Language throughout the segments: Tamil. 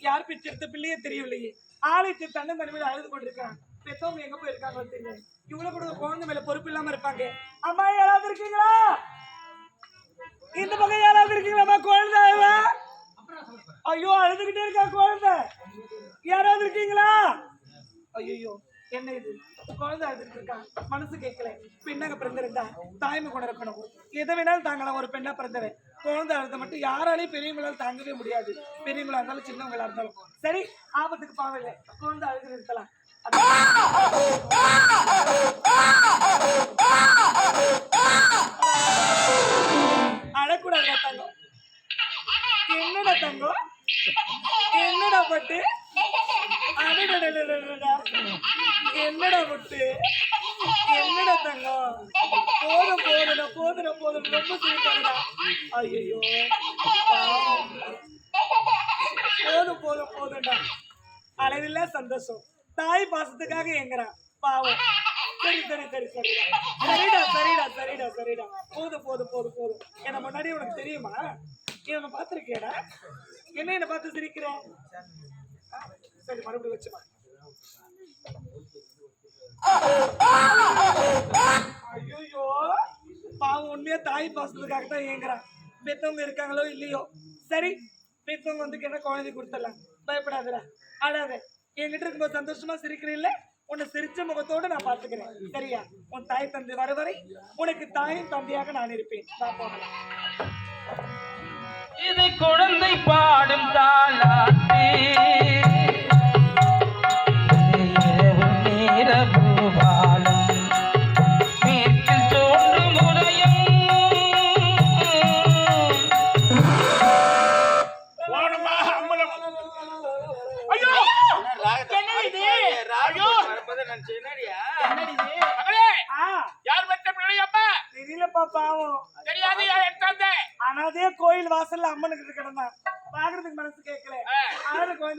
யார் பிச்செடுத்த பிள்ளையே தெரியவில்லையே. ஆலயத்தை தன்னை தனிமையில் அழுது கொண்டிருக்காங்க பெத்தவங்க எங்க போயிருக்காங்க தெரியல. இவ்வளவு கூட குழந்தை மேல பொறுப்பு இல்லாம இருப்பாங்க. அம்மா யாராவது இருக்கீங்களா? இந்த பக்கம் யாராவது இருக்கீங்களாம்மா குழந்தை ஐயோ அழுதுகிட்டே இருக்கா குழந்தை. யாராவது இருக்கீங்களா? ஐயோ என்ன இது? குழந்தை அழுதுட்டு இருக்கா மனசு கேட்கல. பெண்ணாக பிறந்திருந்தா தாய்மை கூட இருக்கணும் எதை வேணாலும் தாங்கலாம். ஒரு பெண்ணா பிறந்தவன் குழந்தை அழுத மட்டும் யாராலையும் பெரியவங்களால் தாங்கவே முடியாது. பெரியவங்களா இருந்தாலும் சின்னவங்களா இருந்தாலும். சரி ஆபத்துக்கு பாவம் இல்லை குழந்தை அழுது இருக்கலாம். அழக்கூடாது தங்கம். என்னடா தங்கம்? என்னடா பட்டு? என்னடா முட்டு என்னடா தங்கம் போதும் போதுடா போதுடா போதும் ரொம்ப சிரிப்பாடா ஐயோ போதும் போதும் போதும்டா அளவில்லா சந்தோஷம் தாய் பாசத்துக்காக எங்கிறான் பாவம் சரி சரி சரி சரிடா சரிடா சரிடா சரிடா சரிடா போதும் போதும் போதும் போதும் என்ன முன்னாடி உனக்கு தெரியுமா என்ன பார்த்துருக்கேடா என்ன என்ன பார்த்து சிரிக்கிறேன் சரி மறுபடியும் வச்சுமா ஐயோ பாவம் உண்மையா தாய் பாசத்துக்காக தான் ஏங்குறான் பெத்தவங்க இருக்காங்களோ இல்லையோ? சரி பெத்தவங்க வந்து கேட்டா குழந்தை கொடுத்துடலாம். பயப்படாதடா. அழாத என்கிட்ட இருக்கும்போது சந்தோஷமா சிரிக்கிறீல்ல? உன்னை சிரிச்ச முகத்தோட நான் பாத்துக்கிறேன் சரியா? உன் தாய் தந்தை வர வரை உனக்கு தாயும் தந்தையாக நான் இருப்பேன். நான் போகலாம். இதை குழந்தை பாடும் தாளாட்டு.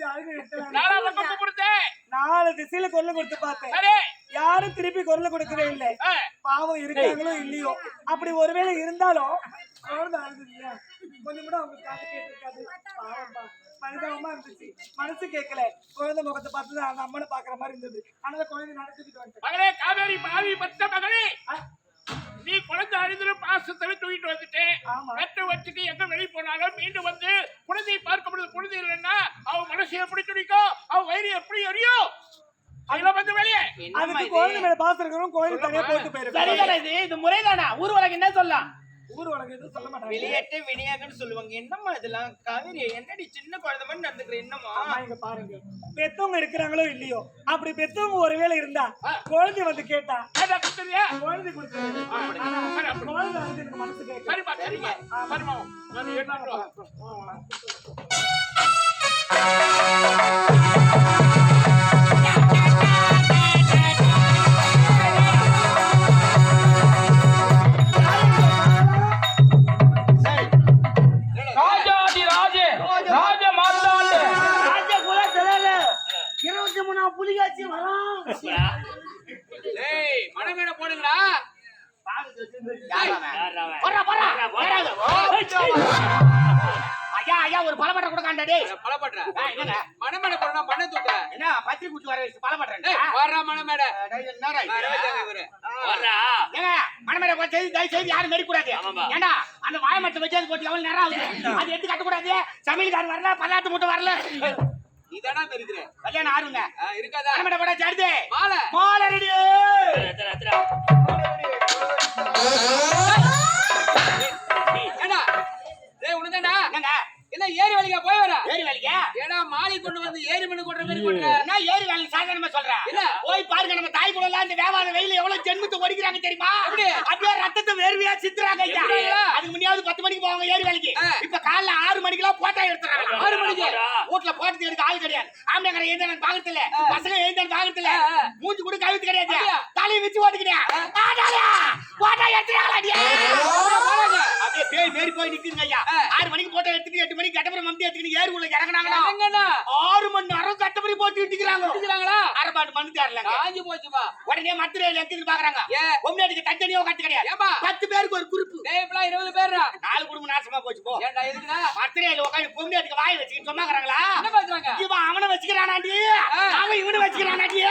அழுகு எடுத்து நாலு திசையில குரல் கொடுத்து பார்த்தேன். யாரும் திருப்பி குரல் கொடுக்கவே இல்லை. பாவம் இருக்காங்களோ இல்லையோ. அப்படி ஒருவேளை இருந்தாலும் குழந்தை அழுது இல்லையா கொஞ்சம் கூட அவங்க காத்து கேட்டிருக்காது. பரிதாபமா இருந்துச்சு. மனசு கேட்கல. குழந்தை முகத்தை பார்த்து அந்த அம்மனை பாக்குற மாதிரி இருந்தது. ஆனா குழந்தை நடத்திட்டு வந்துட்டேன். மகளே காவேரி பாவி பத்த மகளே. ஆ, நீ குழந்தை அழுதுல பாசத்தை தூக்கிட்டு வந்துட்டு. ஆமா. பெற்று வச்சுட்டு எங்க வெளியே போனாலும் மீண்டும் வந்து குழந்தையை பார்க்க முடியாது குழந்தை இல்லைன்னா அவ மனசு எப்படி துடிக்கும் அவ வயிறு எப்படி எரியும்? அதெல்லாம் வந்து வெளியே. அதுக்கு குழந்தை மேல பாசம் இருக்கிறவங்க கோயில் தனியா போட்டு போயிருக்காங்க. சரிதானே இது? இது முறைதானா? ஊர் உலகம் என்ன சொல்லலாம் ஊர் எதுவும் சொல்ல மாட்டாங்க. விளையாட்டு வினையாகன்னு சொல்லுவாங்க. என்னம்மா இதெல்லாம்? காவேரி என்னடி சின்ன குழந்தை மாதிரி நடந்துக்கிற என்னம்மா? இங்க பாருங்க. பெத்தவங்க இருக்கிறாங்களோ இல்லையோ? அப்படி பெத்தவங்க ஒருவேளை இருந்தா குழந்தை வந்து கேட்டா? குழந்தை குழந்தை வந்து எனக்கு மனசு சரிங்க சரிம்மா நான் என்னங்க மணமேட மண்ணை என்ன பத்திரி குச்சி வர வச்சு வர்றா மணமேட ஏங்க மணமேட கொஞ்சம் செய்தி தயவு செய்து யாரும் மெடி கூடாது ஏண்டா அந்த வாய மட்டும் வச்சு அது போட்டு எவ்வளவு நேரம் ஆகுது அது எடுத்து கட்ட கூடாது சமையல்காரன் வரல பல்லாத்து மூட்டை வரல நீதானா தெரியுற கல்யாணம் ஆறுங்க இருக்காதா மணமேட போட சேர்த்து மாலை மாலை ரெடி டேய் உனதாடா என்னங்க என்ன ஏரி வழியா போய் வரா? ஏறி வேலைக்கு? ஏடா மாலை கொண்டு வந்து ஏரி மண்ணு கொண்ட மாதிரி கொண்ட என்ன ஏறி வேலை சாதாரணமா சொல்றேன் இல்ல. போய் பாருங்க நம்ம தாய் குலம் இந்த வியாபார வெயில எவ்வளவு ஜென்மத்தை ஒடிக்கிறாங்க தெரியுமா? அப்படியே ரத்தத்தை வேர்வையா சித்துறாங்க ஐயா? அதுக்கு முன்னாடி பத்து மணிக்கு போவாங்க ஏறி வேலைக்கு. இப்ப காலைல ஆறு மணிக்கெல்லாம் போட்டா எடுத்துறாங்க. ஆறு மணிக்கு? வீட்டுல போட்டது எடுக்க ஆள் கிடையாது. ஆம்பளை எழுந்தான பாக்குறது இல்ல பசங்க எழுந்தான ஆ. மூஞ்சி கூட கழுத்து கிடையாது? தலையை வச்சு ஓட்டுக்கிறேன் போட்டா எடுத்துறாங்களா அப்படியே பேய் மேரி போய் நிக்குதுங்க ஐயா. ஆறு மணிக்கு போட்டோ எடுத்துட்டு எட்டு மணிக்கு கட்டபுரம் மம்பி எடுத்துக்கிட்டு ஏறு உள்ள இறங்குனாங்களா? ஆறு மணி நேரம் கட்டபுரி போட்டு இட்டுக்கிறாங்க இருக்கிறாங்களா? அரை பாட்டு மணி தேரலங்க காஞ்சி போச்சுப்பா உடனே மத்திரையில எடுத்துட்டு பாக்குறாங்க? ஏன் பொம்னாடிக்கு தத்தனியோ கட்டு கிடையாது. பத்து பேருக்கு ஒரு குறிப்பு. இருபது பேர்ரா? நாலு குடும்பம் நாசமா போச்சு போ. மத்திரையில உட்காந்து பொம்னாடிக்கு வாய் வச்சுக்கிட்டு சொன்னாங்கறாங்களா என்ன இவன் அவனை வச்சுக்கிறானாண்டி. அவன் இவனை வச்சுக்கிறானாண்டி.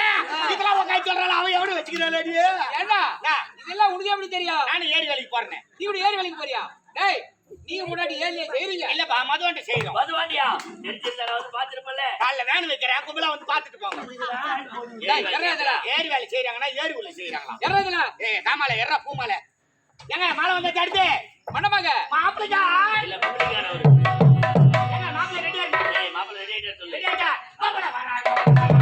இதெல்லாம் உட்காந்து சொல்றான் அவன் எவனை வச்சுக்கிறானாண்டி ஏண்டா? இதெல்லாம் உனக்கு எப்படி தெரியும்? நானும் ஏரி வேலைக்கு போறேன். நீ இப்படி ஏறி வேலைக்கு போறியா? டேய் நீங்க முன்னாடி ஏறியா செய்றீங்க. இல்லப்பா மதுவன்ட்ட செய்யறோம் மதுவாண்டியா? நெஞ்சில் வந்து பாத்துருப்பல காலைல வேன் வைக்கிறேன் கும்பலா வந்து பாத்துட்டு போங்க. ஏரி வேலை செய்யறாங்கன்னா ஏரி உள்ள செய்யறாங்களா எறதுடா ஏய் காமால எறா பூமால. ஏங்க மாலை வந்தா தடுத்து மண்டமாங்க மாப்பிளைக்கா? இல்ல பப்ளிக்கான ஒரு மாப்பிளை ரெடியா இருக்கா ஏய் மாப்பிள்ளை ரெடி ஆயிட்டு சொல்லு. ரெடியா இருக்கா? மாப்பிளை வராங்க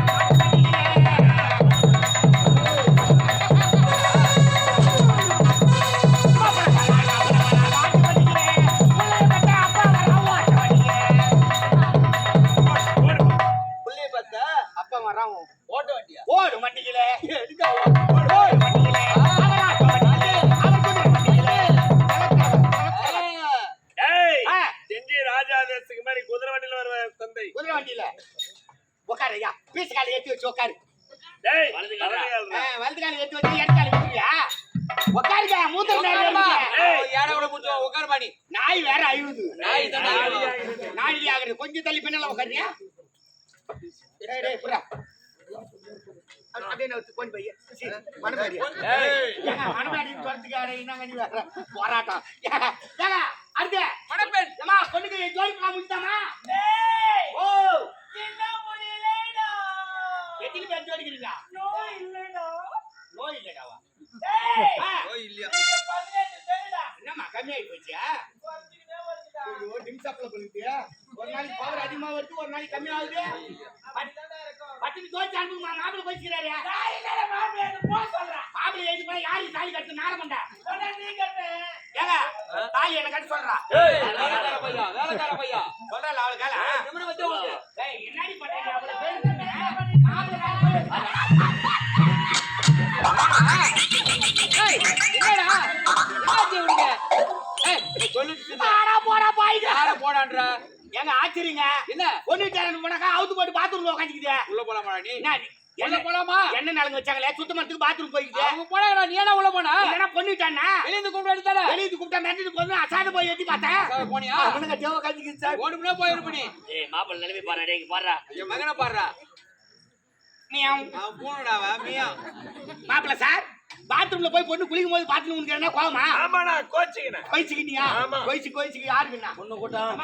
ஓடு அப்படியே நான் கொண்டு போய் சீ, மணப்பாடி. ஏங்க, மணப்பாடி துரத்துக்கு அட, என்னங்க நீ வேற? போராட்டம். அடுத்து. மணப்பெண் ஏம்மா, பொண்ணுக்கு முடிச்சாமா ஓ. எத்தனை பேர் ஜோடிக்கிறீங்க நோய் இல்லடாவா ஆ, என்னம்மா கம்மியாகி போச்சு? ஐயோ, டிம்சாப்ல போகுது. ஒரு நாளைக்கு பவர் அதிகமா வருது ஒரு நாளைக்கு கம்மி ஆகுது. பத்து தோச்சு அனுப்புமா மாப்பிள போய்க்கிறாரு மாப்பிள எழுதி போய் யாருக்கு தாலி கட்டு. நாரமண்டா ஏங்க தாலி என்ன கட்டு சொல்றா. ஏய் வேலைக்கார பையா வேலைக்கார பையா சொல்றா அவளுக்கு போடான்றா ஏங்க ஆச்சரியங்க என்ன? பொண்ணு வீட்டாரன் போனாக்கா அவுத்து போட்டு பாத்ரூம்ல உட்காந்துக்குது உள்ள போலாமா நீ? என்ன என்ன போலாமா? என்ன நலங்கு வச்சாங்களே? சுத்தமத்துக்கு பாத்ரூம் போய்க்குது. அவங்க நீ என்ன உள்ள போனா? இல்லைன்னா பொண்ணு வீட்டானா வெளிய இருந்து கூப்பிட்டு வெளியே கூப்பிட்டா மெட்டிட்டு போது அசாத போய் எட்டி பார்த்தேன். போனியா? அவனுங்க தேவ காஞ்சிக்கு சார். ஓடுமே போயிருப்ப நீ. ஏய் மாப்பிள்ளை நிலைமை பாரு டேய் பாருடா. என் மகனை பாடுறா மியாவ். அவன் பூனடாவா மியா மாப்பிள சார். பாத்ரூம்ல போய் பொண்ணு குளிக்கும் போது பாத்ரூம் என்ன கோவமா? ஆமாடா கோச்சிக்கினேன். கோயிச்சுக்கிட்டியா ஆமா. கோயிச்சு கோயிச்சுக்கு யாருக்குண்ணா பொண்ணு கூட்டம்.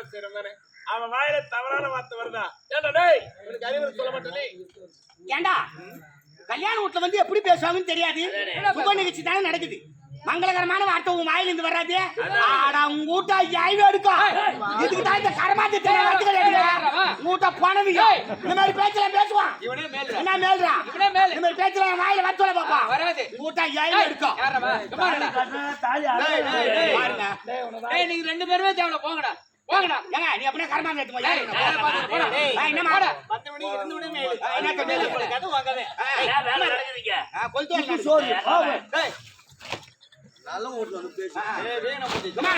வேலை செய்யறவங்க தானே. அவன் வாயில தவறான வார்த்தை வருதா? ஏண்டா டேய் உனக்கு அறிவுரை சொல்ல மாட்டே நீ. ஏண்டா? கல்யாண வீட்டுல வந்து எப்படி பேசுவாங்கன்னு தெரியாது. சுப நிகழ்ச்சி தானே நடக்குது. மங்களகரமான வார்த்தை உன் வாயிலிருந்து வராது. ஆடா உங்க வீட்டா ஐயோ எடுக்கும் இதுக்கு தான் இந்த கரமாத்தி வீட்டை போனவங்க. இந்த மாதிரி பேச்செல்லாம் பேசுவான். இவனே மேல்றா. என்ன மேல்றா? இவனே மேல். இந்த மாதிரி பேச்செல்லாம் என் வாயில சொல்ல பாப்பா வராது. ஐயோ எடுக்கும். பாருங்க. நீங்க ரெண்டு பேருமே தேவல போங்கடா. போங்கடா. ஏங்க நீ அப்படியே கரமாங்க எடுத்து. ஏய். பத்து இருந்து விட மேலு. வேலை நடக்குதுங்க சோறு.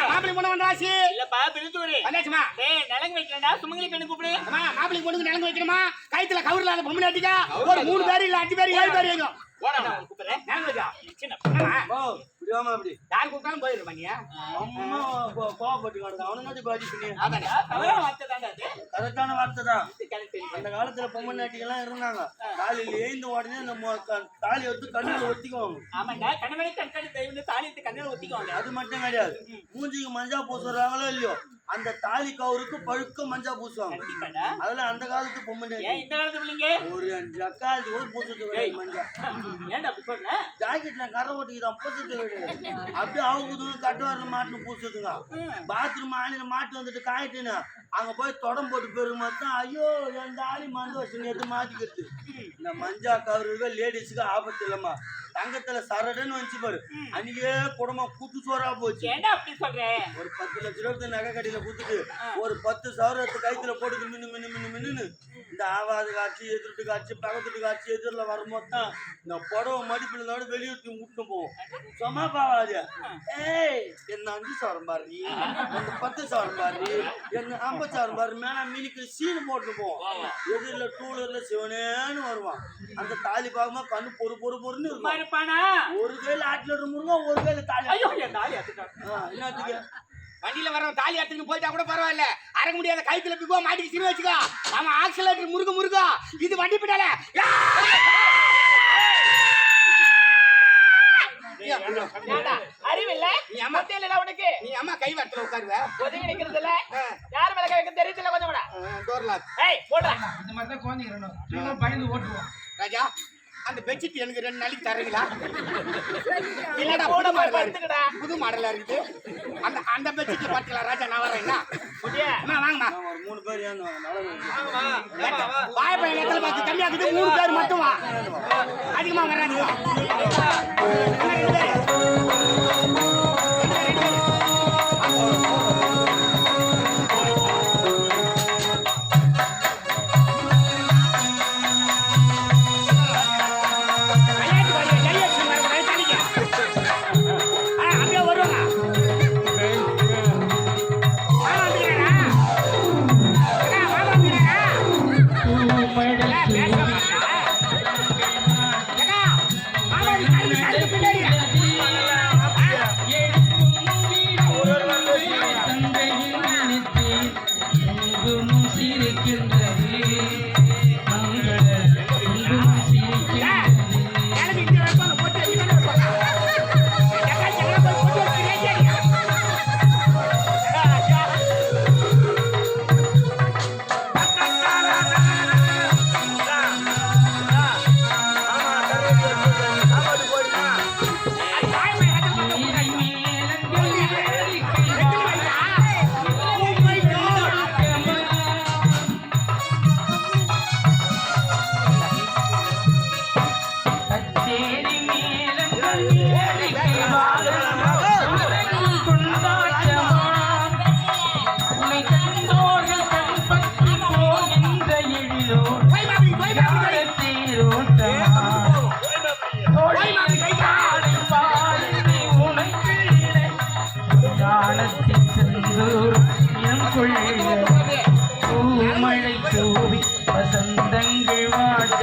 மாப்பிள்ளை பொண்ணு வந்தாச்சு? இல்லப்பா, பிரித்தூரு. வந்தாச்சுமா? டேய், நலங்கு வைக்கிறேன்டா, சுமங்கலி பெண்ணு கூப்பிடு. அம்மா மாப்பிள்ளை பொண்ணுக்கு நிலங்கு வைக்கணுமா? கைத்துல கவுர் இல்லாத பொம்பளை அடிக்கா ஒரு மூணு பேர் இல்ல அஞ்சு பேர் ஏழு பேர் கூப்பிடுறேன். நிலங்கு வைக்கா. சின்ன என்னம்மா? ஏமா அப்படி. யார் கூப்பிட்டாலும் போயிடுமா நீ அம்மா கோவப்பட்டு கிடக்கு அவனுங்க பாடி பண்ணி அதானே? தவறான வார்த்தை தாண்டா அது? கரெக்டான வார்த்தை தான். அந்த காலத்துல பொம்மை நாட்டிகள்லாம் இருந்தாங்க காலையில எழுந்த உடனே அந்த மொ- க- தாலி எடுத்து கண்ணில் ஒத்திக்குவாங்க. ஆமாண்டா கண்ணமணி கண்காணி தெய்வம் தாலியத்தை கண்ணில் ஒத்திக்குவாங்க. அது மட்டும் கிடையாது. மூஞ்சிக்கு மஞ்சா பூசுறாங்களோ இல்லையோ அந்த தாலி கவுருக்கு பழுக்க மஞ்சா பூசுவாங்க. அதெல்லாம் அந்த காலத்து பொம்மை இந்த காலத்து பிள்ளைங்க? ஒரு ஜக்காதி கூட பூசுறது மஞ்சா. ஏன்டா ஜாக்கெட்ல கரை ஒட்டிக்குதான் பூசுறது அப்படியே அவுக்குதுங்க கட்டுவாரில் மாட்டுன்னு பூசுதுங்க. பாத்ரூம் ஆணில மாட்டு வந்துட்டு காயிட்டுன்னு அங்க போய் தொடம் போட்டு போயிருக்கு மட்டும் ஐயோ என் தாலி மந்து வச்சு எடுத்து மாட்டிக்கிறது இந்த மஞ்சா கவருக்கு லேடிஸுக்கு ஆபத்து இல்லம்மா. தங்கத்துல சரடுன்னு வந்துச்சு பாரு. அன்னைக்கே குடும்பம் கூட்டு சோறா போச்சு. ஒரு பத்து லட்ச ரூபாய் நகை கடையில கொடுத்துட்டு ஒரு பத்து சவரத்து கைத்துல போட்டு மின்னு மின்னு மின்னு மின்னு இந்த ஆவாது காட்சி எதிர்ட்டு காட்சி பக்கத்துட்டு காட்சி எதிரில் வரும்போது தான் இந்த புடவை மடிப்பில் இதோட வெளியூருக்கு விட்டு போவோம். சும்மா பாவாது. ஏய் என்ன அஞ்சு சவரம் பாரு என்ன பத்து சவரம் பாரு என்ன ஐம்பது சவரம் பாரு. மேல மினிக்கு சீனு போட்டு போவோம். எதிரில் டூ வீலர்ல சிவனேன்னு வருவான். அந்த தாலி பார்க்கும்போது கண்ணு பொறு பொறு பொறுன்னு இருக்கும். ஒரு கையில ஆட்டில் இருமுருங்க ஒரு கையில தாலி. ஐயோ என் தாலி எடுத்துட்டான் ஆ, என்னத்துக்கு வண்டியில வரவன் தாலி எடுத்துட்டு போயிட்டா கூட பரவாயில்ல. அறக்க முடியாத கைத்துல பிக்கோ மாட்டிக்கு சிறு வச்சுக்கோ. அவன் ஆக்சிலேட்டர் முருக முருகா இது வண்டி பின்னால. அறிவில்ல? நீ அம்மா மத்தியில உனக்கு. நீ அம்மா கை வரத்துல உட்காருவ. ஒதுங்கி நிக்கிறது இல்ல யார் மேல கை வைக்க தெரியுதுல்ல கொஞ்சம் கூட? டோர்லா ஏய் போடுறா இந்த மாதிரி தான் குழந்தைங்க பயந்து ஓட்டுவோம். ராஜா அந்த பெட்ஷீட் எனக்கு ரெண்டு நாளைக்கு தரீங்களா? இல்லடா போட மாடலா. இருக்கு. புது மாடலா இருக்குது. அந்த அந்த பெட்ஷீட்ல பாத்துக்கலாம் ராஜா நான் வரேன் என்ன முடியா. அம்மா வாங்கம்மா. நான் ஒரு மூணு பேர் ஏன்னு நல்லது வாய்ப்பையன் எத்தனை பார்த்து? கம்மியா இருக்குது மூணு பேர் மட்டும் வா. அதிகமா வராது வசந்தங்கள் வாட்ட